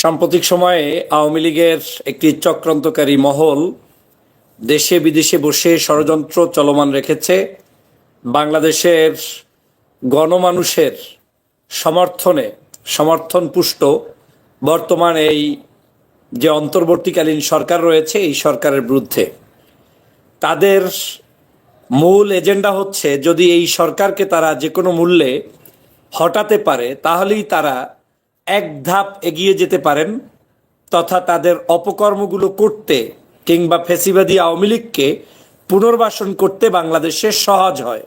সাম্প্রতিক সময়ে আওয়ামী লীগের একটি চক্রান্তকারী মহল দেশে বিদেশে বসে ষড়যন্ত্র চলমান রেখেছে। বাংলাদেশের গণমানুষের সমর্থনে সমর্থন পুষ্ট বর্তমান এই যে অন্তর্বর্তীকালীন সরকার রয়েছে, এই সরকারের বিরুদ্ধে। তাদের মূল এজেন্ডা হচ্ছে, যদি এই সরকারকে তারা যে কোনো মূল্যে হটাতে পারে, তাহলেই তারা এক ধাপ এগিয়ে যেতে পারেন তথা তাদের অপকর্মগুলো করতে কিংবা ফেসিবাদী আওয়ামী লীগকে পুনর্বাসন করতে বাংলাদেশে সহজ হয়।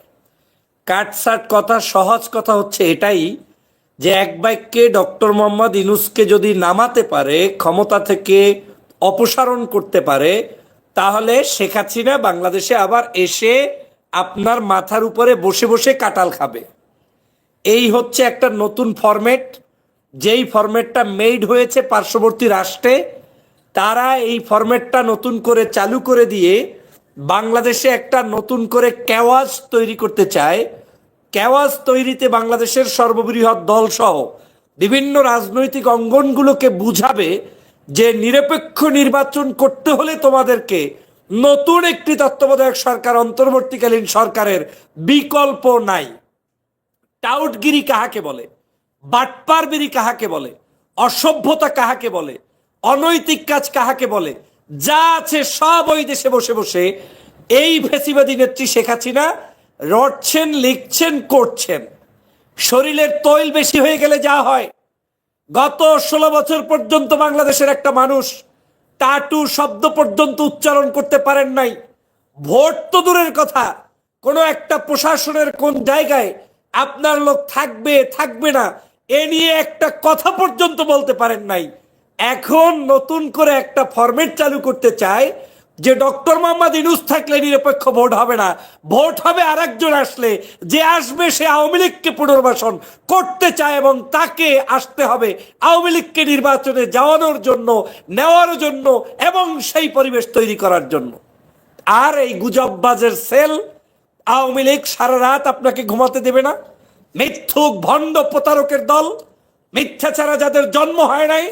কাটসাট কথা, সহজ কথা হচ্ছে এটাই যে এক বাক্যে ডক্টর মোহাম্মদ ইনুসকে যদি নামাতে পারে, ক্ষমতা থেকে অপসারণ করতে পারে, তাহলে শেখ হাসিনা বাংলাদেশে আবার এসে আপনার মাথার উপরে বসে বসে কাটাল খাবে। এই হচ্ছে একটা নতুন ফরম্যাট। যেই ফরম্যাটটা মেড হয়েছে পার্শ্ববর্তী রাষ্ট্রে, তারা এই ফরম্যাটটা নতুন করে চালু করে দিয়ে বাংলাদেশে একটা নতুন করে ক্যাওয়াজ তৈরি করতে চায়। ক্যাওয়াজ তৈরিতে বাংলাদেশের সর্ববৃহৎ দলসহ বিভিন্ন রাজনৈতিক অঙ্গনগুলোকে বুঝাবে যে নিরপেক্ষ নির্বাচন করতে হলে তোমাদেরকে নতুন একটি তত্ত্বাবধায়ক সরকার অন্তর্বর্তীকালীন সরকারের বিকল্প নাই। টাউটগিরি কাহাকে বলে? বাটপারবেরি কাহাকে বলে? অসভ্যতা কাহাকে বলে? অনৈতিক কাজ কাহাকে বলে? যা আছে সব ওই দেশে বসে বসে এই ফেসিবাদী নেত্রী শেখ হাসিনা রটছেন লিখছেন, করছেন। শরীরের তৈল বেশি হয়ে গেলে যা হয়। গত ষোলো বছর পর্যন্ত বাংলাদেশের একটা মানুষ টাটু শব্দ পর্যন্ত উচ্চারণ করতে পারেন নাই। ভোট তো দূরের কথা। কোনো একটা প্রশাসনের কোন জায়গায় আপনার লোক থাকবে থাকবে না। এ নিয়ে একটা কথা পর্যন্ত বলতে পারেন নাই। এখন নতুন করে একটা ফরম্যাট চালু করতে চায় যে ডক্টর মোহাম্মদ ইনুস থাকলে নিরপেক্ষ ভোট হবে না। ভোট হবে আরেকজন আসলে, যে আসবে সে আওয়ামী লীগকে পুনর্বাসন করতে চায় এবং তাকে আসতে হবে আওয়ামী লীগকে নির্বাচনে যাওয়ানোর জন্য, নেওয়ার জন্য এবং সেই পরিবেশ তৈরি করার জন্য। আর এই গুজববাজের সেল আওয়ামী লীগ সারা রাত আপনাকে ঘুমাতে দেবে না। মিথ্যুক ভণ্ড প্রতারকের দল মিথ্যা ছাড়া যাদের জন্ম হয় নাই,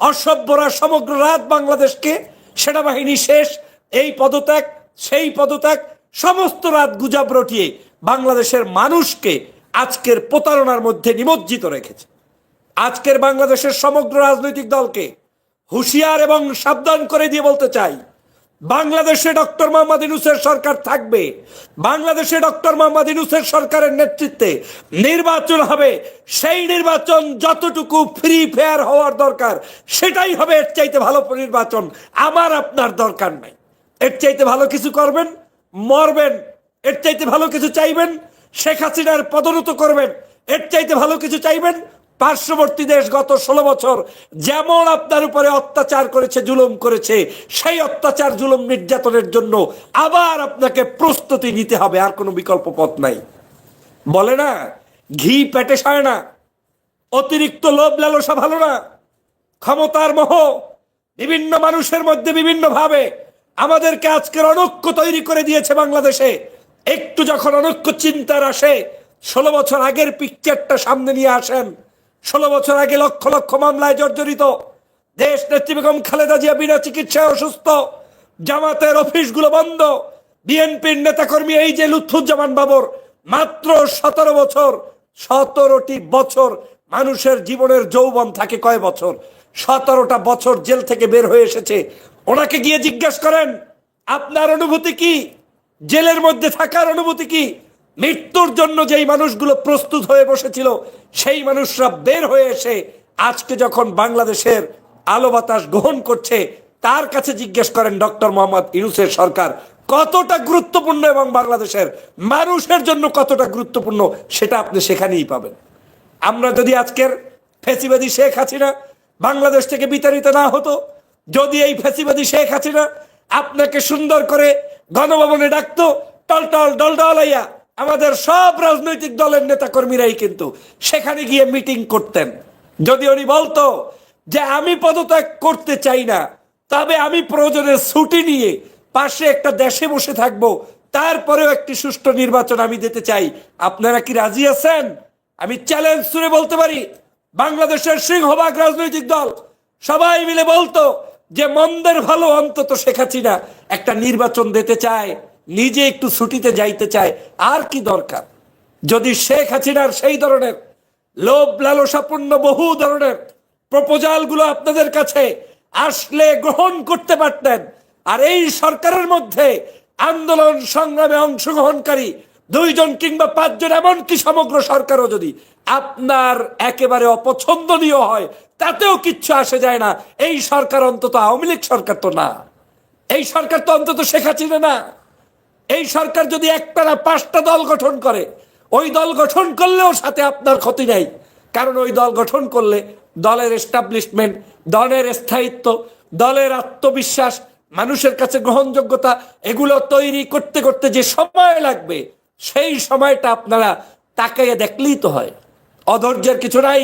অসভ্যরা সমগ্র রাত বাংলাদেশকে সেনাবাহিনী শেষ, এই পদত্যাগ, সেই পদত্যাগ, সমস্ত রাত গুজব রটিয়ে বাংলাদেশের মানুষকে আজকের প্রতারণার মধ্যে নিমজ্জিত রেখেছে। আজকের বাংলাদেশের সমগ্র রাজনৈতিক দলকে হুঁশিয়ার এবং সাবধান করে দিয়ে বলতে চাই বাংলাদেশে ডক্টর মোহাম্মদ ইনুসের সরকার থাকবে। বাংলাদেশে ডক্টর মোহাম্মদ ইনুসের সরকারের নেতৃত্বে নির্বাচন হবে। সেই নির্বাচন যতটুকু ফ্রি ফেয়ার হওয়ার দরকার, সেটাই হবে এর চাইতে ভালো নির্বাচন। আমার আপনার দরকার নাই। এর চাইতে ভালো কিছু করবেন, মরবেন। এর চাইতে ভালো কিছু চাইবেন, শেখ হাসিনার পদোন্নত করবেন। এর চাইতে ভালো কিছু চাইবেন পার্শ্ববর্তী দেশ গত ষোলো বছর যেমন আপনার উপরে অত্যাচার করেছে, জুলুম করেছে, সেই অত্যাচার, জুলুম নির্যাতনের জন্য আবার আপনাকে প্রস্তুতি নিতে হবে, আর কোনো বিকল্প পথ নাই। বলে না, ঘি পেটে সায় না, অতিরিক্ত লোভ লালসা ভালো না, ক্ষমতার মোহ, বিভিন্ন মানুষের মধ্যে বিভিন্ন ভাবে আমাদেরকে আজকের অনৈক্য তৈরি করে দিয়েছে বাংলাদেশে। একটু যখন অনৈক্য চিন্তার আসে, ষোলো বছর আগের পিকচারটা সামনে নিয়ে আসেন। ষোলো বছর আগে লক্ষ লক্ষ মামলায় জর্জরিত দেশ নেত্রী বেগম খালেদা জিয়া বিনা চিকিৎসায় অসুস্থ, জামাতের অফিসগুলো বন্ধ, বিএনপির নেতাকর্মী এই যে লুৎফুজ্জামান বাবর, মাত্র সতেরো বছর, সতেরোটি বছর মানুষের জীবনের যৌবন থাকে কয় বছর? সতেরোটা বছর জেল থেকে বের হয়ে এসেছে। ওনাকে গিয়ে জিজ্ঞেস করেন, আপনার অনুভূতি কি? জেলের মধ্যে থাকার অনুভূতি কি? মৃত্যুর জন্য যেই মানুষগুলো প্রস্তুত হয়ে বসেছিল, সেই মানুষরা বের হয়ে এসে আজকে যখন বাংলাদেশের আলো বাতাস গ্রহণ করছে, তার কাছে জিজ্ঞেস করেন ডক্টর মোহাম্মদ ইউনুসের সরকার, কতটা গুরুত্বপূর্ণ এবং বাংলাদেশের মানুষের জন্য কতটা গুরুত্বপূর্ণ সেটা আপনি সেখানেই পাবেন? আমরা যদি আজকের ফেসিবাদী শেখ হাসিনা বাংলাদেশ থেকে বিতাড়িত না হতো, যদি এই ফেসিবাদী শেখ হাসিনা আপনাকে সুন্দর করে গণভবনে ডাকতো টলটল ডলডলাইয়া আমাদের সব রাজনৈতিক দলের নেতা কর্মীরাই কিন্তু সেখানে গিয়ে মিটিং করতেন। যদি উনি বলতো যে আমি পদত্যাগ করতে চাই না, তবে আমি প্রয়োজনের ছুটি নিয়ে পাশে একটা দেশে বসে থাকব, তারপরেও একটি সুষ্ঠু নির্বাচন আমি দিতে চাই। আপনারা কি রাজি আছেন? আমি চ্যালেঞ্জ সুরে বলতে পারি, বাংলাদেশের সিংহভাগ রাজনৈতিক দল সবাই মিলে বলতো যে মন্দের ভালো অন্তত শেখ না, একটা নির্বাচন দিতে চায়। নিজে একটু ছুটিতে যাইতে চায়, আর কি দরকার? যদি শেখ হাসিনার সেই ধরনের লোভ লালসাপূর্ণ বহু ধরনের প্রপোজালগুলো আপনাদের কাছে আসলে গ্রহণ করতে পারতেন, আর এই সরকারের মধ্যে আন্দোলন সংগ্রামে অংশগ্রহণকারী দুইজন কিংবা পাঁচজন এমনকি সমগ্র সরকারও যদি আপনার একেবারে অপছন্দনীয় হয়, তাতেও কিচ্ছু আসে যায় না। এই সরকার অন্তত আওয়ামী লীগ সরকার তো না। এই সরকার তো অন্তত শেখ হাসিনা না। এই সরকার যদি একটা না পাঁচটা দল গঠন করে, ওই দল গঠন করলেও সাথে আপনার ক্ষতি নাই। কারণ ওই দল গঠন করলে দলের এস্টাবলিশমেন্ট দলের স্থায়িত্ব, দলের আত্মবিশ্বাস, মানুষের কাছে গ্রহণযোগ্যতা, এগুলো তৈরি করতে করতে যে সময় লাগবে, সেই সময়টা আপনারা তাকাইয়ে দেখলেই তো হয়। অধৈর্যের কিছু নাই।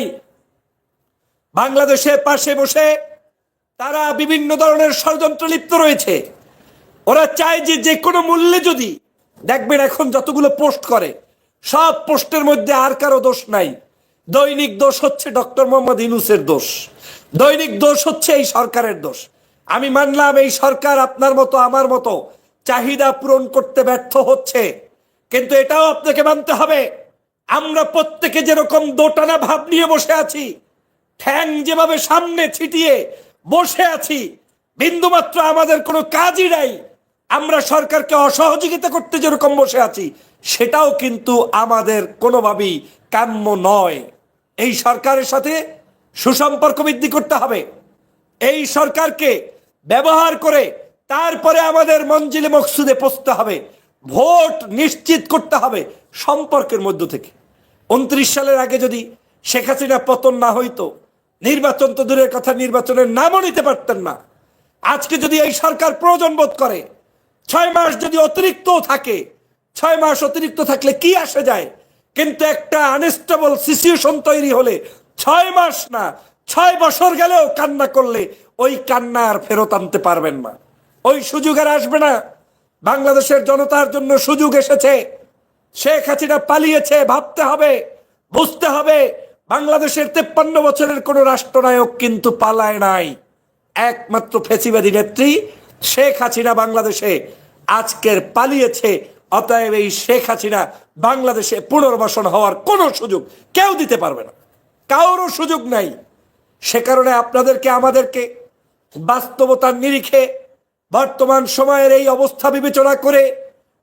বাংলাদেশের পাশে বসে তারা বিভিন্ন ধরনের ষড়যন্ত্র লিপ্ত রয়েছে। ওরা চায় যে যে কোনো মূল্যে যদি, দেখবেন এখন যতগুলো পোস্ট করে, সব পোস্টের মধ্যে আর কারও দোষ নাই। দৈনিক দোষ হচ্ছে ডক্টর মোহাম্মদ ইনুসের দোষ। দৈনিক দোষ হচ্ছে এই সরকারের দোষ। আমি মানলাম এই সরকার আপনার মতো, আমার মতো চাহিদা পূরণ করতে ব্যর্থ হচ্ছে। কিন্তু এটাও আপনাকে মানতে হবে। আমরা প্রত্যেকে যেরকম দোটানা ভাব নিয়ে বসে আছি, ঠ্যাং যেভাবে সামনে ছিটিয়ে বসে আছি, বিন্দুমাত্র আমাদের কোনো কাজই নাই। আমরা সরকারকে অসহযোগিতা করতে যেরকম বসে আছি, সেটাও কিন্তু আমাদের কোনোভাবেই কাম্য নয়। এই সরকারের সাথে সুসম্পর্ক বৃদ্ধি করতে হবে। এই সরকারকে ব্যবহার করে তারপরে আমাদের মঞ্জিলে মকসুদে পৌঁছতে হবে। ভোট নিশ্চিত করতে হবে সম্পর্কের মধ্য থেকে। উনত্রিশ সালের আগে যদি শেখ হাসিনা পতন না হইতো, নির্বাচন তো দূরের কথা, নির্বাচনের নামও নিতে পারতেন না। আজকে যদি এই সরকার প্রয়োজন বোধ করে ছয় মাস যদি অতিরিক্ত থাকে, ছয় মাস অতিরিক্ত থাকলে কি আসে যায়? কিন্তু একটা আনস্টেবল সিচুয়েশন তৈরি হলে ছয় মাস না, ছয় বছর গেলেও কান্না করলে ওই কান্না আর ফেরত আনতে পারবেন না। ওই সুযোগ আর আসবে না। বাংলাদেশের জনতার জন্য সুযোগ এসেছে। শেখ হাসিনা পালিয়েছে, ভাবতে হবে, বুঝতে হবে, বাংলাদেশের তেপ্পান্ন বছরের কোন রাষ্ট্রনায়ক কিন্তু পালায় নাই। একমাত্র ফেসিবাদী নেত্রী শেখ হাসিনা বাংলাদেশে আজকের পালিয়েছে, অতএব এই শেখ হাসিনা বাংলাদেশে পুনর্বাসন হওয়ার কোনো সুযোগ কেউ দিতে পারবে না। কারোরও সুযোগ নাই। সে কারণে আপনাদেরকে, আমাদেরকে বাস্তবতার নিরিখে বর্তমান সময়ের এই অবস্থা বিবেচনা করে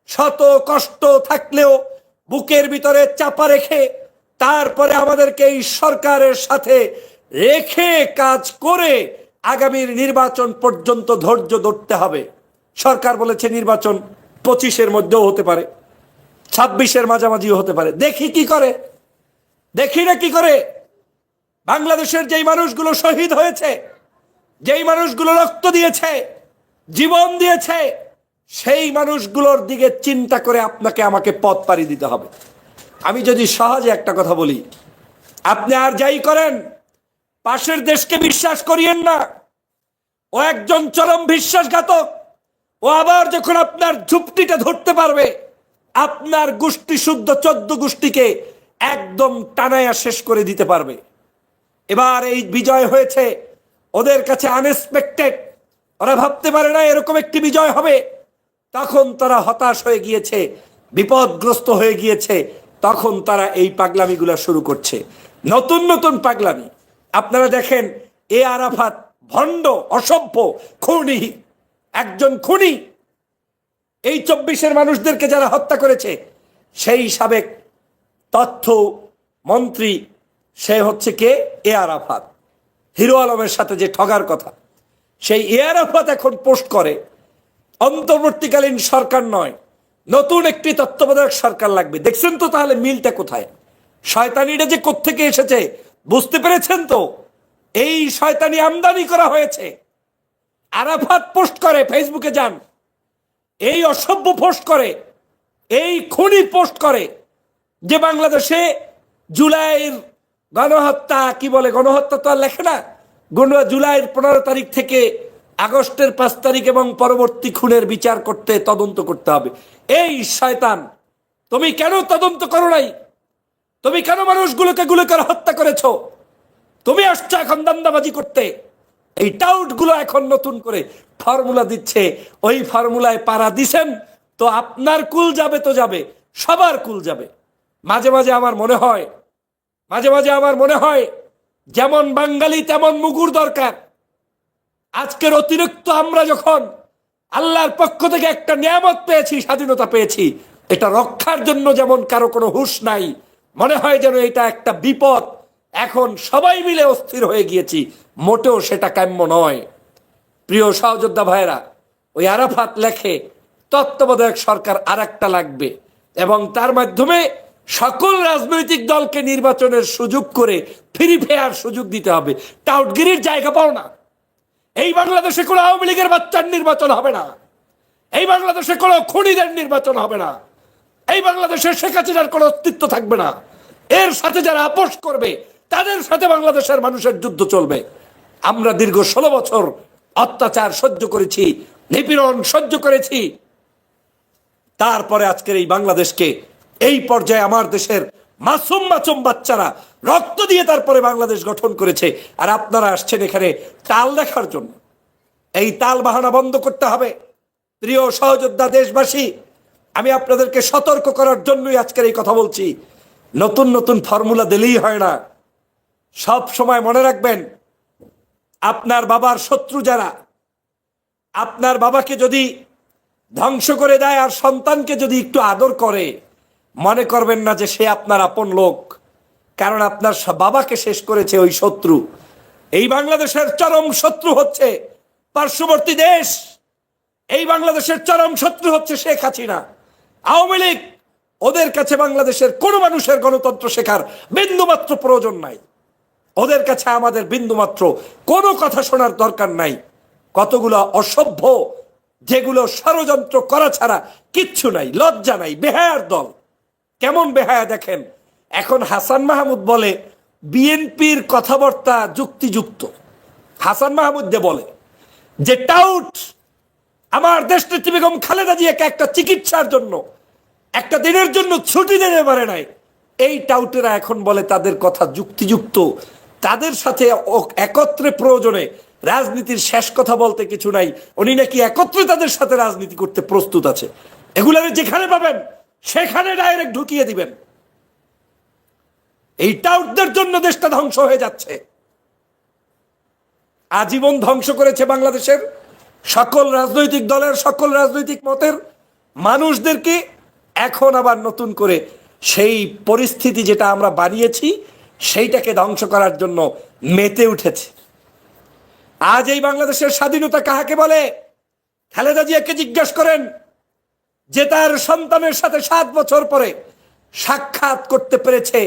শত কষ্ট থাকলেও বুকের ভিতরে চাপা রেখে তারপরে আমাদেরকে এই সরকারের সাথে রেখে কাজ করে আগামীর নির্বাচন পর্যন্ত ধৈর্য ধরতে হবে। সরকার বলেছে নির্বাচন পঁচিশের মধ্যেও হতে পারে, ছাব্বিশের মাঝামাঝিও হতে পারে। দেখি কি করে, দেখি না কি করে? বাংলাদেশের যেই মানুষগুলো শহীদ হয়েছে, যেই মানুষগুলো রক্ত দিয়েছে, জীবন দিয়েছে, সেই মানুষগুলোর দিকে চিন্তা করে আপনাকে আমাকে পথ পাড়ি দিতে হবে। আমি যদি সহজে একটা কথা বলি, আপনি আর যাই করেন, পাশের দেশকে বিশ্বাস করিয়েন না। ও একজন চরম বিশ্বাসঘাতক। ও আবার যখন আপনার ঝুপটিটা ধরতে পারবে, আপনার গোষ্ঠী শুদ্ধ চোদ্দ গোষ্ঠীকে একদম টানায়া শেষ করে দিতে পারবে। এবার এই বিজয় হয়েছে, ওদের কাছে আনএক্সপেক্টেড ওরা ভাবতে পারে না এরকম একটি বিজয় হবে। তখন তারা হতাশ হয়ে গিয়েছে, বিপদগ্রস্ত হয়ে গিয়েছে। তখন তারা এই পাগলামিগুলো শুরু করছে। নতুন নতুন পাগলামি। আপনারা দেখেন, এ আরাফাত ভণ্ড, অসভ্য খুনি, একজন খুনি। এই চব্বিশের মানুষদেরকে যারা হত্যা করেছে, সেই সাবেক তথ্য মন্ত্রী, সে হচ্ছে কে? এ আরাফাত হিরো আলমের সাথে যে ঠগার কথা, সেই এ আরাফাত এখন পোস্ট করে, অন্তর্বর্তীকালীন সরকার নয়, নতুন একটি তত্ত্বাবধায়ক সরকার লাগবে। দেখছেন তো তাহলে মিলটা কোথায়? শয়তানিটা যে কোত্থেকে এসেছে, বুঝতে পেরেছেন তো? এই শয়তানি আমদানি করা হয়েছে। আরাফাত পোস্ট করে, ফেসবুকে যান। এই অসভ্য পোস্ট করে, এই খুনি পোস্ট করে যে বাংলাদেশে জুলাইয়ের গণহত্যা, কি বলে, গণহত্যা তো আর লেখে না। জুলাইয়ের পনেরো তারিখ থেকে আগস্টের পাঁচ তারিখ এবং পরবর্তী খুনের বিচার করতে তদন্ত করতে হবে। এই শয়তান, তুমি কেন তদন্ত করো নাই? তুমি কেন মানুষগুলোকে গুলি করে হত্যা করেছ? তুমি আসছো এখন দান্দাবাজি করতে, এই টাউটগুলো এখন নতুন করে ফর্মুলা দিচ্ছে, ওই ফর্মুলায় পারা দিছেন, তো আপনার কুল যাবে তো যাবে, সবার কুল যাবে। মাঝে মাঝে আমার মনে হয়, মাঝে মাঝে আমার মনে হয়, যেমন বাঙালি তেমন মুগুর দরকার। আজকের অতিরিক্ত আমরা যখন আল্লাহর পক্ষ থেকে একটা নিয়ামত পেয়েছি, স্বাধীনতা পেয়েছি, এটা রক্ষার জন্য যেমন কারও কোনো হুঁশ নাই, মনে হয় যেন এটা একটা বিপদ। এখন সবাই মিলে অস্থির হয়ে গিয়েছি। মোটেও সেটা কাম্য নয়। প্রিয় সহযোদ্ধা ভাইরা ওই আরাফাত লেখে, তত্ত্বাবধায়ক সরকার আর লাগবে এবং তার মাধ্যমে সকল রাজনৈতিক দলকে নির্বাচনের সুযোগ করে ফ্রি ফেয়ার সুযোগ দিতে হবে। টাউটগিরির জায়গা পাও না। এই বাংলাদেশে কোনো আওয়ামী লীগের বাচ্চার নির্বাচন হবে না। এই বাংলাদেশে কোনো খুনিদের নির্বাচন হবে না। এই বাংলাদেশে শেখ হাসিনার কোনো অস্তিত্ব থাকবে না। এর সাথে যারা আপোষ করবে তাদের সাথে বাংলাদেশের মানুষের যুদ্ধ চলবে। আমরা দীর্ঘ ষোলো বছর অত্যাচার সহ্য করেছি, নিপীড়ন সহ্য করেছি। তারপরে আজকের এই বাংলাদেশকে এই পর্যায়ে আমার দেশের মাসুম মাসুম বাচ্চারা রক্ত দিয়ে তারপরে বাংলাদেশ গঠন করেছে। আর আপনারা আসছেন এখানে তাল দেখার জন্য। এই তাল বাহানা বন্ধ করতে হবে। প্রিয় সহযোদ্ধা দেশবাসী, আমি আপনাদেরকে সতর্ক করার জন্যই আজকের এই কথা বলছি। নতুন নতুন ফর্মুলা দিলেই হয় না। সব সময় মনে রাখবেন, আপনার বাবার শত্রু যারা, আপনার বাবাকে যদি ধ্বংস করে দেয় আর সন্তানকে যদি একটু আদর করে, মনে করবেন না যে সে আপনার আপন লোক, কারণ আপনার বাবাকে শেষ করেছে ওই শত্রু। এই বাংলাদেশের চরম শত্রু হচ্ছে পার্শ্ববর্তী দেশ। এই বাংলাদেশের চরম শত্রু হচ্ছে শেখ হাসিনা। আওয়ামী লীগ, ওদের কাছে বাংলাদেশের কোনো মানুষের গণতন্ত্র শেখার বিন্দুমাত্র প্রয়োজন নাই। ওদের কাছে আমাদের বিন্দুমাত্র কোনো কথা শোনার দরকার নাই। কতগুলো অসভ্য, যেগুলো ষড়যন্ত্র করা ছাড়া কিচ্ছু নাই, লজ্জা নাই, বেহায়ার দল। কেমন বেহায়া দেখেন? এখন হাসান মাহমুদ বলে, বিএনপির কথাবার্তা যুক্তিযুক্ত। হাসান মাহমুদ যে বলে যে, টাউট, আমার দেশনেত্রী বেগম খালেদা জিয়াকে একটা চিকিৎসার জন্য, একটা দিনের জন্য ছুটি দিতে পারে নাই। এই টাউটেরা এখন বলে, তাদের কথা যুক্তিযুক্ত তাদের সাথে একত্রে প্রয়োজনে রাজনীতির শেষ কথা বলতে কিছু নাই। উনি নাকি একত্রে তাদের সাথে রাজনীতি করতে প্রস্তুত আছে। এগুলারে যেখানে পাবেন, সেখানে ডাইরেক্ট ঢুকিয়ে দিবেন। এই টাউটদের জন্য দেশটা ধ্বংস হয়ে যাচ্ছে। আজীবন ধ্বংস করেছে বাংলাদেশের সকল রাজনৈতিক দলের, সকল রাজনৈতিক মতের মানুষদেরকে এখন আবার নতুন করে সেই পরিস্থিতি যেটা আমরা বানিয়েছি সেইটাকে ধ্বংস করার জন্য মেতে উঠেছে। আজ এই বাংলাদেশের স্বাধীনতা কাহাকে বলে? খালেদা জিয়াকে জিজ্ঞাসা করেন যে তার সন্তানের সাথে সাত বছর পরে সাক্ষাৎ করতে পেরেছে।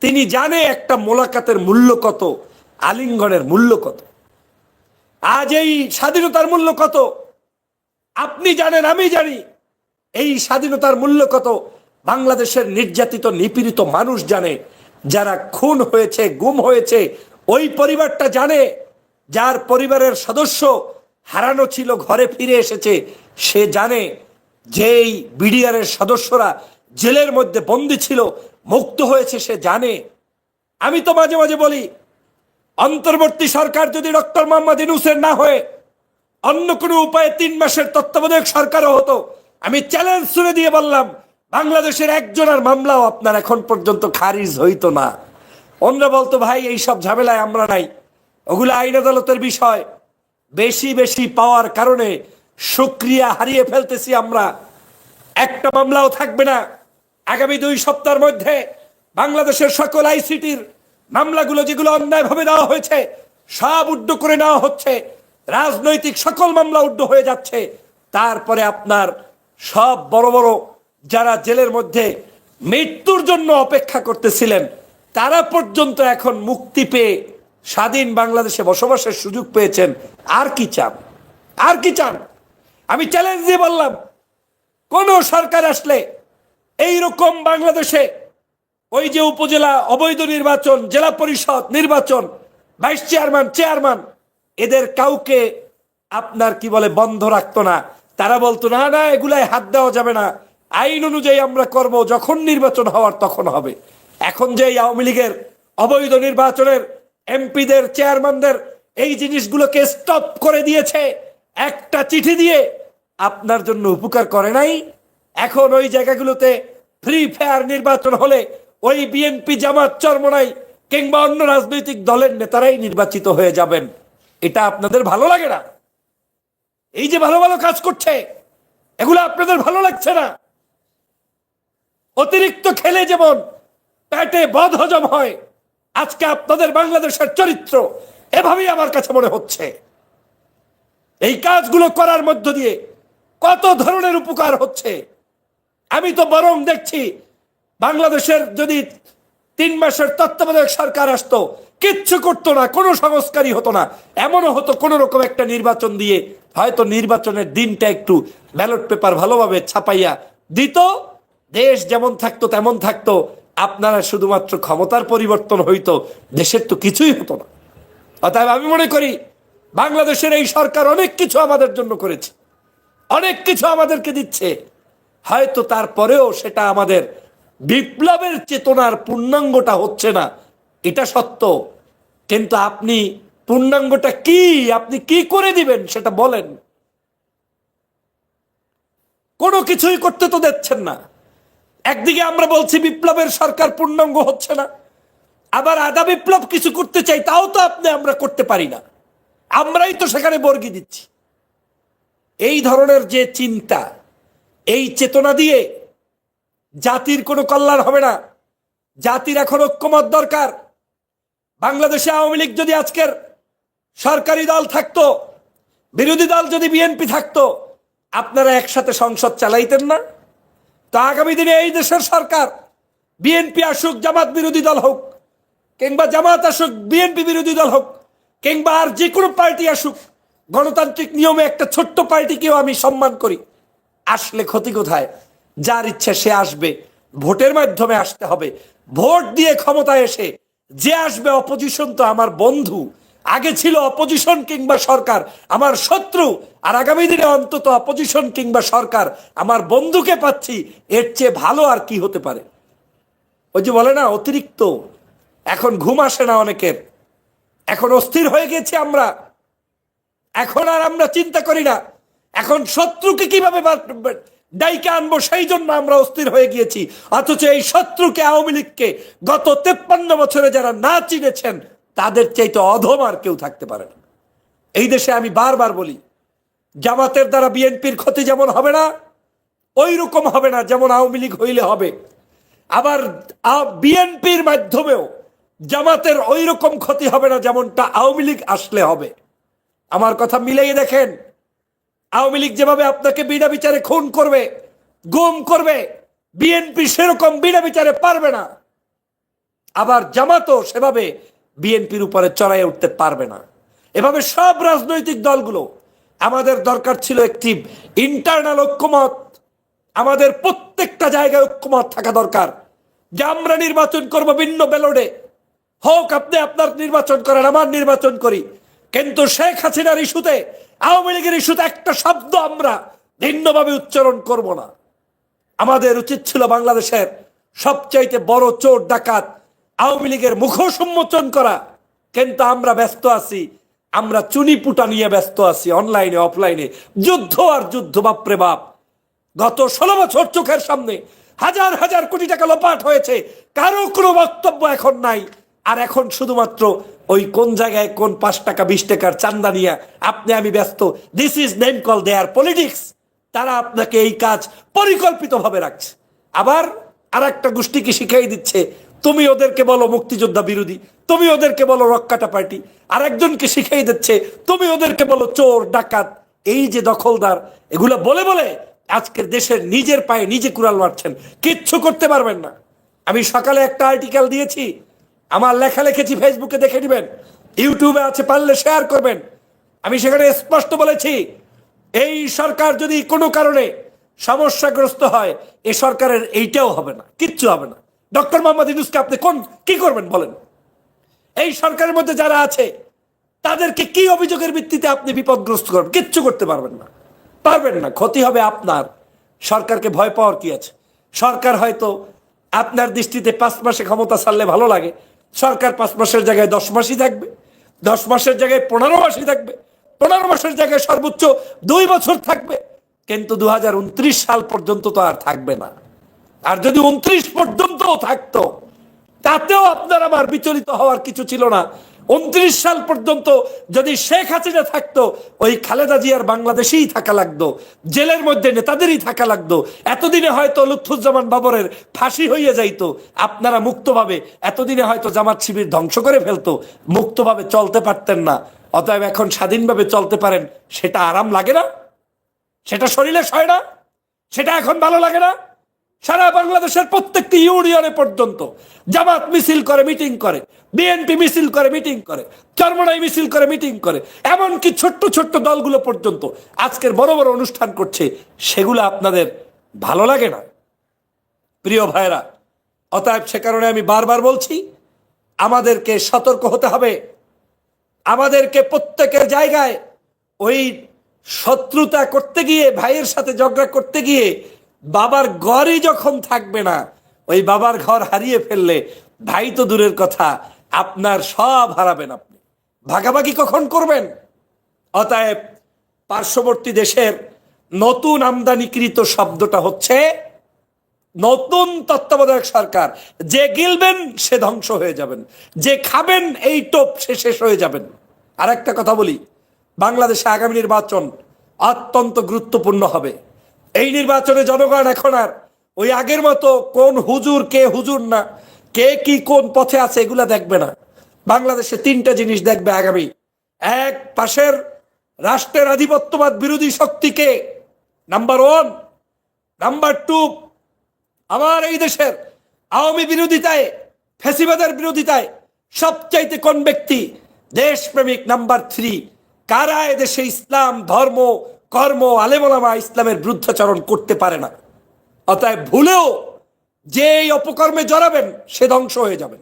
তিনি জানে একটা মোলাকাতের মূল্য কত, আলিঙ্গনের মূল্য কত। আজ এই স্বাধীনতার মূল্য কত, আপনি জানেন, আমি জানি। এই স্বাধীনতার মূল্য কত, বাংলাদেশের নির্যাতিত নিপীড়িত মানুষ জানে। যারা খুন হয়েছে, গুম হয়েছে, ওই পরিবারটা জানে যার পরিবারের সদস্য হারানো ছিল, ঘরে ফিরে এসেছে, সে জানে যেই বিডিআরের সদস্যরা জেলের মধ্যে বন্দী ছিল, মুক্ত হয়েছে, সে জানে। আমি তো মাঝে মাঝে বলি, অন্তর্বর্তী সরকার যদি ডক্টর মোহাম্মদ ইনুসের না হয়ে অন্য কোনো উপায়ে তিন মাসের তত্ত্বাবধায়ক সরকারও হতো, আমি চ্যালেঞ্জ শুনে দিয়ে বললাম বাংলাদেশের একজনের মামলাও আপনার এখন পর্যন্ত খারিজ হইতো না। অন্যরা বলতো, ভাই, এই সব ঝামেলায় আমরা নাই। ওগুলো আইন আদালতের বিষয়। বেশি বেশি পাওয়ার কারণে সুক্রিয়া হারিয়ে ফেলতেছি আমরা। একটা মামলাও থাকবে না। আগামী দুই সপ্তাহের মধ্যে বাংলাদেশের সকল আইসিটির মামলাগুলো যেগুলো অন্যায়ভাবে দেওয়া হয়েছে, সব উড্ড করে নেওয়া হচ্ছে। রাজনৈতিক সকল মামলা উড্ড হয়ে যাচ্ছে। তারপরে আপনার সব বড় বড় যারা জেলের মধ্যে মৃত্যুর জন্য অপেক্ষা করতেছিলেন, তারা পর্যন্ত এখন মুক্তি পেয়ে স্বাধীন বাংলাদেশে বসবাসের সুযোগ পেয়েছেন। আর কি চান? আর কি চান? আমি চ্যালেঞ্জ দিয়ে বললাম, কোন সরকার আসলে এই রকম বাংলাদেশে ওই যে উপজেলা অবৈধ নির্বাচন, জেলা পরিষদ নির্বাচন, ভাইস চেয়ারম্যান চেয়ারম্যান, এদের কাউকে আপনার কি বলে বন্ধ রাখতো না? তারা বলতো, না না এগুলাই হাত দেওয়া যাবে না। আইন অনুযায়ী আমরা করব যখন নির্বাচন হওয়ার তখন হবে। এখন যে আওয়ামী লীগের অবৈধ নির্বাচনের এমপিদের, চেয়ারম্যানদের এই জিনিসগুলোকে স্টপ করে দিয়েছে, একটা চিঠি দিয়ে আপনার জন্য উপকার করে নাই। এখন ওই জায়গাগুলোতে ফ্রি ফায়ার নির্বাচন হলে ওই বিএনপি জামাত চরমনাই কিংবা অন্য রাজনৈতিক দলের নেতারাই নির্বাচিত হয়ে যাবেন। এটা আপনাদের ভালো লাগে না? এই যে ভালো ভালো কাজ করছে, এগুলো আপনাদের ভালো লাগছে না? অতিরিক্ত খেলে যেমন পেটে বদ হজম হয়, আজকে আপনাদের বাংলাদেশের চরিত্র এভাবেই আমার কাছে মনে হচ্ছে। এই কাজগুলো করার মধ্য দিয়ে কত ধরনের উপকার হচ্ছে? আমি তো বরং দেখছি বাংলাদেশের যদি তিন মাসের তত্ত্বাবধায়ক সরকার আসতো, কিচ্ছু করতো না, কোনো সংস্কারই হতো না। এমনও হতো কোন রকম একটা নির্বাচন দিয়ে হয়তো নির্বাচনের দিনটা একটু ব্যালট পেপার ভালোভাবে ছাপাইয়া দিত দেশ যেমন থাকতো, তেমন থাকতো। আপনারা শুধুমাত্র ক্ষমতার পরিবর্তন হইতো, দেশের তো কিছুই হতো না। অতএব আমি মনে করি, বাংলাদেশের এই সরকার অনেক কিছু আমাদের জন্য করেছে। অনেক কিছু আমাদেরকে দিচ্ছে। হয়তো তারপরেও সেটা আমাদের বিপ্লবের চেতনার পূর্ণাঙ্গটা হচ্ছে না, এটা সত্য। কিন্তু আপনি পূর্ণাঙ্গটা কি, আপনি কি করে দিবেন সেটা বলেন। কোনো কিছুই করতে তো দিচ্ছেন না। একদিকে আমরা বলছি বিপ্লবের সরকার পূর্ণাঙ্গ হচ্ছে না, আবার আদা বিপ্লব কিছু করতে চাই, তাও তো আপনি আমরা করতে পারি না। আমরাই তো সেখানে বর্গি দিচ্ছি। এই ধরনের যে চিন্তা, এই চেতনা দিয়ে জাতির কোনো কল্যাণ হবে না, জাতির এখন ঐক্যমত দরকার। বাংলাদেশে আওয়ামী লীগ যদি আজকের সরকারি দল থাকতো, বিরোধী দল যদি বিএনপি থাকতো, আপনারা একসাথে সংসদ চালাইতেন না? তো আগামী দিনে এই দেশের সরকার, বিএনপি আসুক, জামাত বিরোধী দল হোক, কিংবা জামাত আসুক, বিএনপি বিরোধী দল হোক, কিংবা আর যে কোনো পার্টি আসুক, গণতান্ত্রিক নিয়মে একটা ছোট্ট পার্টিকেও আমি সম্মান করি। আসলে ক্ষতি কোথায়? যার ইচ্ছে সে আসবে। ভোটের মাধ্যমে আসতে হবে। ভোট দিয়ে ক্ষমতায় এসে যে আসবে, অপোজিশন তো আমার বন্ধু। আগে ছিল অপোজিশন কিংবা সরকার। আমার শত্রু, আর আগামী দিনে অন্তত অপোজিশন কিংবা সরকার, আমার বন্ধুকে পাচ্ছি, এর চেয়ে ভালো আর কি হতে পারে? ওই যে বলে না, অতিরিক্ত। এখন ঘুম আসে না অনেকের। এখন অস্থির হয়ে গেছি আমরা। এখন আর আমরা চিন্তা করি না। এখন শত্রুকে কীভাবে ডাইকে আনব, সেই জন্য আমরা অস্থির হয়ে গিয়েছি। অথচ এই শত্রুকে, আওয়ামী লীগকে গত তেপ্পান্ন বছরে যারা না চিনেছেন তাদের চাইতে অধম আর কেউ থাকতে পারে না। এই দেশে আমি বারবার বলি, জামাতের দ্বারা বিএনপির ক্ষতি যেমন হবে না ওই রকম হবে না যেমন আওয়ামী লীগ হইলে হবে। আবার বিএনপির মাধ্যমেও জামাতের ওই রকম ক্ষতি হবে না যেমনটা আওয়ামী লীগ আসলে হবে। আমার কথা মিলাই দেখেন, আওয়ামী লীগ যেভাবে আপনাকে বিনা বিচারে খুন করবে, গুম করবে, বিএনপি সেরকম বিনা বিচারে পারবে না। আবার জামাতও সেভাবে বিএনপির উপরে চড়াই উঠতে পারবে না। এভাবে সব রাজনৈতিক দলগুলো, আমাদের দরকার ছিল একটি ইন্টারনাল ঐক্যমত, আমাদের প্রত্যেকটা জায়গায় ঐক্যমত থাকা দরকার। যে আমরা নির্বাচন করব ভিন্ন বেলোডে হোক, আপনি আপনার নির্বাচন করেন, আমার নির্বাচন করি। কিন্তু শেখ হাসিনার ইস্যুতে, আওয়ামী লীগের ইস্যুতে একটা শব্দ আমরা ভিন্নভাবে উচ্চারণ করব না। আমাদের উচিত ছিল বাংলাদেশের সবচাইতে বড় চোর, ডাকাত আওয়ামী লীগের মুখোশ উন্মোচন করা। কিন্তু আমরা ব্যস্ত আছি। আমরা চুনিপুটা নিয়ে ব্যস্ত আছি অনলাইনে অফলাইনে যুদ্ধ আর যুদ্ধ, বাপরে বাপ। গত ষোলো বছর চোখের সামনে হাজার হাজার কোটি টাকা লোপাট হয়েছে। কারও কোনো বক্তব্য এখন নাই। আর এখন শুধুমাত্র ওই কোন জায়গায় কোন পাঁচ টাকা, বিশ টাকার চান্দা নিয়ে আপনি আমি ব্যস্ত। This is name call their politics তারা আপনাকে এই কাজ পরিকল্পিতভাবে রাখছে। আবার আর একটা গোষ্ঠীকে শিখাই দিচ্ছে? তুমি ওদেরকে বলো মুক্তিযোদ্ধা বিরোধী, তুমি ওদেরকে বলো রক্কাটা পার্টি আর একজনকে শিখাই দিচ্ছে, তুমি ওদেরকে বলো চোর, ডাকাত। এই যে দখলদার, এগুলো বলে বলে আজকের দেশের নিজের পায়ে নিজে কুড়াল মারছেন। কিচ্ছু করতে পারবেন না। আমি সকালে একটা আর্টিকেল দিয়েছি, আমার লেখা লিখেছি ফেসবুকে দেখে নেবেন ইউটিউবে আছে পারলে শেয়ার করবেন। আমি সেখানে স্পষ্ট বলেছি, এই সরকার যদি কোনো কারণে সমস্যাগ্রস্ত হয়, এ সরকারের এইটাও হবে না, কিচ্ছু হবে না। ডক্টর মোহাম্মদ ইউনুসকে আপনি কোন, কি করবেন বলেন? এই সরকারের মধ্যে যারা আছে, তাদেরকে কি অভিযোগের ভিত্তিতে আপনি বিপদগ্রস্ত করবেন? কিচ্ছু করতে পারবেন না। পারবেন না, ক্ষতি হবে আপনার। সরকারকে ভয় পাওয়ার কি আছে? সরকার হয়তো আপনার দৃষ্টিতে পাঁচ মাসে ক্ষমতা ছাড়লে ভালো লাগে। সরকার পাঁচ মাসের জায়গায় দশ মাসই থাকবে। দশ মাসের জায়গায় পনেরো মাসই থাকবে। পনেরো মাসের জায়গায় সর্বোচ্চ দুই বছর থাকবে। কিন্তু দু হাজার উনত্রিশ সাল পর্যন্ত তো আর থাকবে না। আর যদি উনত্রিশ পর্যন্ত থাকতো, তাতেও আপনার আমার বিচলিত হওয়ার কিছু ছিল না। উনত্রিশ সাল পর্যন্ত যদি শেখ হাসিনা থাকতো, ওই খালেদা জিয়ার বাংলাদেশেই থাকা লাগতো, জেলের মধ্যে নেতাদেরই থাকা লাগতো। এতদিনে হয়তো লুৎফুজ্জামান বাবরের ফাঁসি হইয়া যাইতো। আপনারা মুক্তভাবে এতদিনে হয়তো জামাত শিবির ধ্বংস করে ফেলতো। মুক্তভাবে চলতে পারতেন না। অতএব এখন স্বাধীনভাবে চলতে পারেন, সেটা আরাম লাগে না? সেটা শরীরে সয় না? সেটা এখন ভালো লাগে না? সারা বাংলাদেশের প্রত্যেকটি ইউনিয়নে পর্যন্ত জামাত মিছিল করে, মিটিং করে, বিএনপি মিছিল করে, মিটিং করে, চরমনাই মিছিল করে, মিটিং করে, এমনকি ছোট্ট ছোট্ট দলগুলো পর্যন্ত আজকের বড় বড় অনুষ্ঠান করছে, সেগুলো আপনাদের ভালো লাগে না? প্রিয় ভাইরা অতএব সে কারণে আমি বারবার বলছি, আমাদেরকে সতর্ক হতে হবে। আমাদেরকে প্রত্যেকের জায়গায় ওই শত্রুতা করতে গিয়ে, ভাইয়ের সাথে ঝগড়া করতে গিয়ে বাবার ঘরই যখন থাকবে না, ওই বাবার ঘর হারিয়ে ফেললে ভাই তো দূরের কথা, আপনার সব হারাবেন আপনি। ভাগাভাগি কখন করবেন? অতএব পার্শ্ববর্তী দেশের নতুন আমদানিকৃত শব্দটা হচ্ছে নতুন তত্ত্বাবধায়ক সরকার। যে গিলবেন, সে ধ্বংস হয়ে যাবেন। যে খাবেন, এই টোপ সে শেষ হয়ে যাবেন। আর একটা কথা বলি, বাংলাদেশে আগামী নির্বাচন অত্যন্ত গুরুত্বপূর্ণ হবে। এই নির্বাচনে জনগণ এখন আর ওই আগের মতো কোন হুজুর, কে হুজুর না, কে কি কোন পথে আছে এগুলা দেখবে না। বাংলাদেশে তিনটা জিনিস দেখবে আগামী। এক, পাশের রাষ্ট্রের আধিপত্যবাদ বিরোধী শক্তিকে। Number one. নাম্বার টু আমার এই দেশের আওয়ামী বিরোধিতায়, ফেসিবাদের বিরোধিতায় সবচাইতে কোন ব্যক্তি দেশপ্রেমিক নাম্বার থ্রি? কারা এদেশে ইসলাম, ধর্ম কর্ম আলেমলামা ইসলামের বিরুদ্ধাচরণ করতে পারে না। অতএব ভুলেও যে এই অপকর্মে জড়াবেন, সে ধ্বংস হয়ে যাবেন।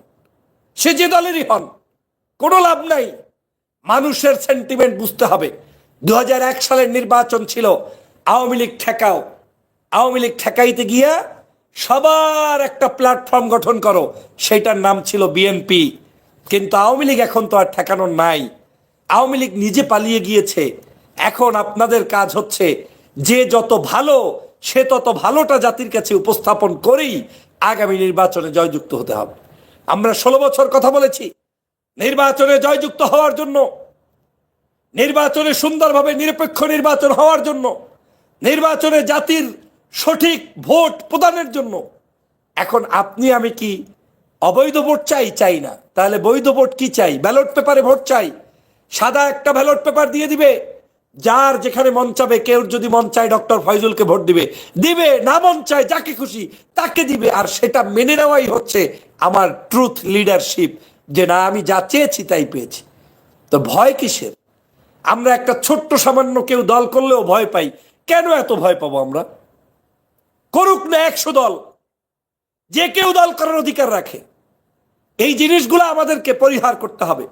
সে যে দলেরই হন, কোনো লাভ নাই। মানুষের সেন্টিমেন্ট বুঝতে হবে। দু সালের নির্বাচন ছিল, আওয়ামী লীগ ঠেকাও। আওয়ামী লীগ ঠেকাইতে গিয়া সবার একটা প্ল্যাটফর্ম গঠন করো, সেটার নাম ছিল বিএনপি কিন্তু আওয়ামী লীগ এখন তো আর ঠেকানোর নাই। আওয়ামী লীগ নিজে পালিয়ে গিয়েছে। এখন আপনাদের কাজ হচ্ছে যে যত ভালো, সে তত ভালোটা জাতির কাছে উপস্থাপন করেই আগামী নির্বাচনে জয়যুক্ত হতে হবে। আমরা ষোলো বছর কথা বলেছি, নির্বাচনে জয়যুক্ত হওয়ার জন্য, নির্বাচনে সুন্দরভাবে নিরপেক্ষ নির্বাচন হওয়ার জন্য, নির্বাচনে জাতির সঠিক ভোট প্রদানের জন্য। এখন আপনি, আমি কি অবৈধ ভোট চাই? চাই না। তাহলে বৈধ ভোট কি চাই? ব্যালট পেপারে ভোট চাই। সাদা একটা ব্যালট পেপার দিয়ে দিবে। যার যেখানে মন চাবে, কেউ যদি মন চায় ডক্টর ফয়জুলকে ভোট দিবে দিবে। না মন চায়, যাকে খুশি তাকে দিবে। আর সেটা মেনে নেওয়াই হচ্ছে আমার ট্রুথ লিডারশিপ যে না, আমি যা চেয়েছি তাই পেয়েছি। তো ভয় কিসের? আমরা একটা ছোট্ট সামান্য কেউ দল করলেও ভয় পাই। কেন এত ভয় পাবো আমরা? করুক না একশো দল। যে কেউ দল করার অধিকার রাখে। এই জিনিসগুলো আমাদেরকে পরিহার করতে হবে।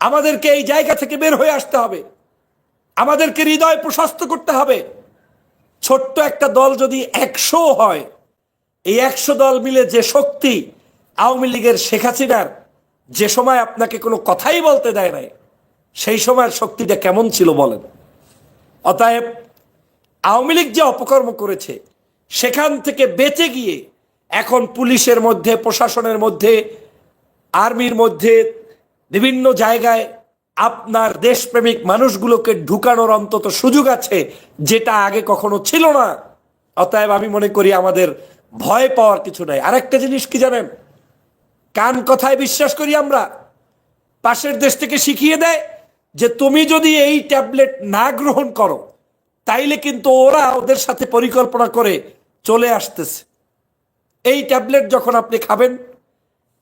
আমাদেরকে এই জায়গা থেকে বের হয়ে আসতে হবে। আমাদেরকে হৃদয় প্রশস্ত করতে হবে। ছোট্ট একটা দল যদি একশো হয়, এই একশো দল মিলে যে শক্তি আওয়ামী লীগের শেখ হাসিনার যে সময় আপনাকে কোনো কথাই বলতে দেয় নাই, সেই সময়ের শক্তিটা কেমন ছিল বলেন। অতএব আওয়ামী লীগ যে অপকর্ম করেছে, সেখান থেকে বেঁচে গিয়ে এখন পুলিশের মধ্যে, প্রশাসনের মধ্যে, আর্মির মধ্যে, বিভিন্ন জায়গায় আপনার দেশপ্রেমিক মানুষগুলোকে ঢুকানোর অন্তত সুযোগ আছে, যেটা আগে কখনো ছিল না। অতএব আমি মনে করি আমাদের ভয় পাওয়ার কিছু নাই। আরেকটা জিনিস কি জানেন? কান কথায় বিশ্বাস করি আমরা। পাশের দেশ থেকে শিখিয়ে দেয় যে তুমি যদি এই ট্যাবলেট না গ্রহণ করো, তাইলে কিন্তু ওরা ওদের সাথে পরিকল্পনা করে চলে আসতেছে। এই ট্যাবলেট যখন আপনি খাবেন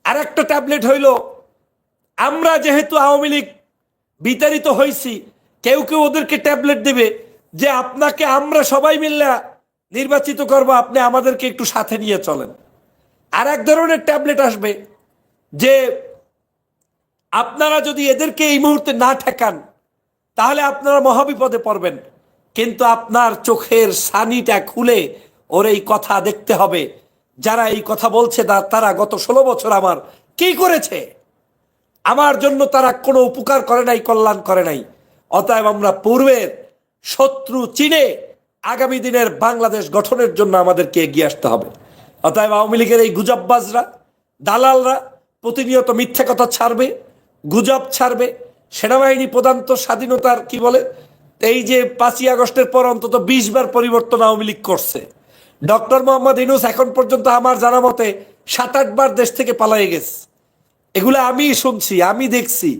আর একটা ট্যাবলেট হইল, আমরা যেহেতু আওয়ামী লীগ বিতাড়িত হয়েছি কেউ কেউ ওদেরকে ট্যাবলেট দেবে যে আপনাকে আমরা সবাই মিললে নির্বাচিত করব, আপনি আমাদেরকে একটু সাথে নিয়ে চলেন। আর এক ধরনের ট্যাবলেট আসবে যে আপনারা যদি এদেরকে এই মুহূর্তে না ঠেকান, তাহলে আপনারা মহাবিপদে পড়বেন। কিন্তু আপনার চোখের সানিটা খুলে ওর এই কথা দেখতে হবে। যারা এই কথা বলছে তারা গত ষোলো বছর আমার কি করেছে? আমার জন্য তারা কোনো উপকার করে নাই, কল্যাণ করে নাই। অতএব আমরা পূর্বের শত্রু চিনে আগামী দিনের বাংলাদেশ গঠনের জন্য আমাদেরকে এগিয়ে আসতে হবে। অতএব আওয়ামী লীগের এই গুজববাজরা, দালালরা প্রতিনিয়ত মিথ্যে কথা ছাড়বে, গুজব ছাড়বে। সেনাবাহিনী প্রধান তো স্বাধীনতার, কি বলে, এই যে পাঁচই আগস্টের পর অন্তত বিশ বার পরিবর্তন আওয়ামী লীগ করছে। ডক্টর মোহাম্মদ ইনুস এখন পর্যন্ত আমার জানা মতে সাত আটবার দেশ থেকে পালাই গেছে। এগুলো আমি শুনছি, আমি দেখছি।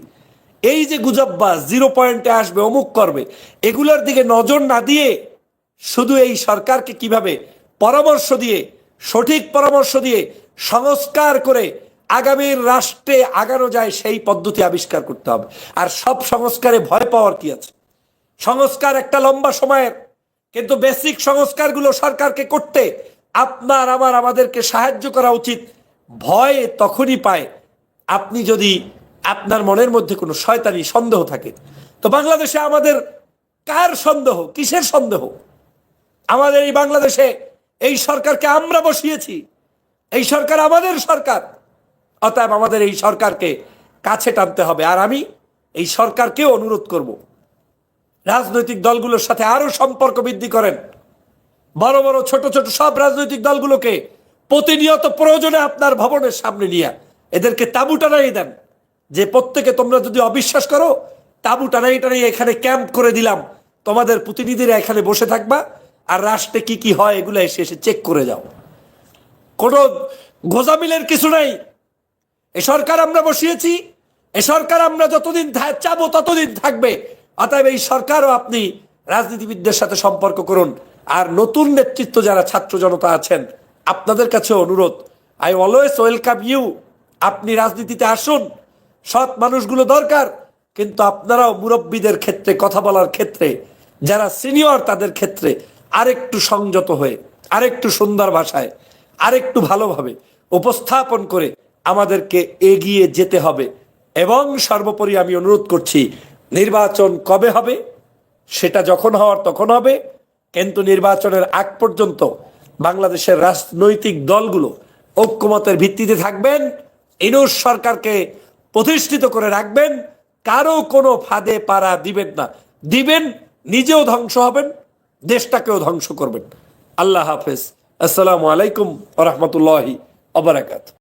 এই যে গুজববাজ জিরো পয়েন্টে আসবে, অমুক করবে, এগুলোর দিকে নজর না দিয়ে শুধু এই সরকারকে কীভাবে পরামর্শ দিয়ে, সঠিক পরামর্শ দিয়ে সংস্কার করে আগামীর রাষ্ট্রে আগানো যায় সেই পদ্ধতি আবিষ্কার করতে হবে। আর সব সংস্কারে ভয় পাওয়ার কি আছে? সংস্কার একটা লম্বা সময়ের, কিন্তু বেসিক সংস্কারগুলো সরকারকে করতে আপনার, আমার, আমাদেরকে সাহায্য করা উচিত। ভয় তখনই পায় আপনি যদি আপনার মনের মধ্যে কোনো শয়তানি সন্দেহ থাকে, তো বাংলাদেশে আমাদের কার সন্দেহ? কিসের সন্দেহ? আমাদের এই বাংলাদেশে এই সরকারকে আমরা বসিয়েছি, এই সরকার আমাদের সরকার, অতএব আমাদের এই সরকারকে কাছে টানতে হবে। আর আমি এই সরকারকেও অনুরোধ করব, রাজনৈতিক দলগুলোর সাথে আরও সম্পর্ক বৃদ্ধি করেন। বড় বড়, ছোট ছোট সব রাজনৈতিক দলগুলোকে প্রতিনিয়ত প্রয়োজনে আপনার ভবনের সামনে নিয়ে এদেরকে তাবু টানাই দেন। যে প্রত্যেকে তোমরা যদি অবিশ্বাস করো, তাবু টানাই টানাই এখানে ক্যাম্প করে দিলাম। তোমাদের প্রতিনিধিরা এখানে বসে থাকবা, আর রাষ্ট্রে কি কি হয় এগুলো এসে এসে চেক করে যাও। কোনো গোজামিলের কিছু নাই। এ সরকার আমরা বসিয়েছি, এ সরকার আমরা যতদিন চাবো ততদিন থাকবে। অতএব এই সরকারও আপনি রাজনীতিবিদদের সাথে সম্পর্ক করুন। আর নতুন নেতৃত্ব যারা ছাত্র জনতা আছেন, আপনাদের কাছে অনুরোধ আই অলওয়েজ ওয়েলকাম ইউ আপনি রাজনীতিতে আসুন, সৎ মানুষগুলো দরকার, কিন্তু আপনারাও মুরব্বীদের ক্ষেত্রে, কথা বলার ক্ষেত্রে, যারা সিনিয়র তাদের ক্ষেত্রে আরেকটু সংযত হয়ে, আরেকটু সুন্দর ভাষায়, আরেকটু ভালোভাবে উপস্থাপন করে আমাদেরকে এগিয়ে যেতে হবে। এবং সর্বোপরি আমি অনুরোধ করছি, নির্বাচন কবে হবে? সেটা যখন হওয়ার তখন হবে। কিন্তু নির্বাচনের আগ পর্যন্ত বাংলাদেশের রাজনৈতিক দলগুলো ঐক্যমতের ভিত্তিতে থাকবেন। ইনুস সরকারকে প্রতিষ্ঠিত করে রাখবেন, কারও কোনো ফাঁদে পাড়া দিবেন না। দিবেন, নিজেও ধ্বংস হবেন, দেশটাকেও ধ্বংস করবেন। আল্লাহ হাফেজ। আসসালামু আলাইকুম রহমতুল্লাহি অবরাকাত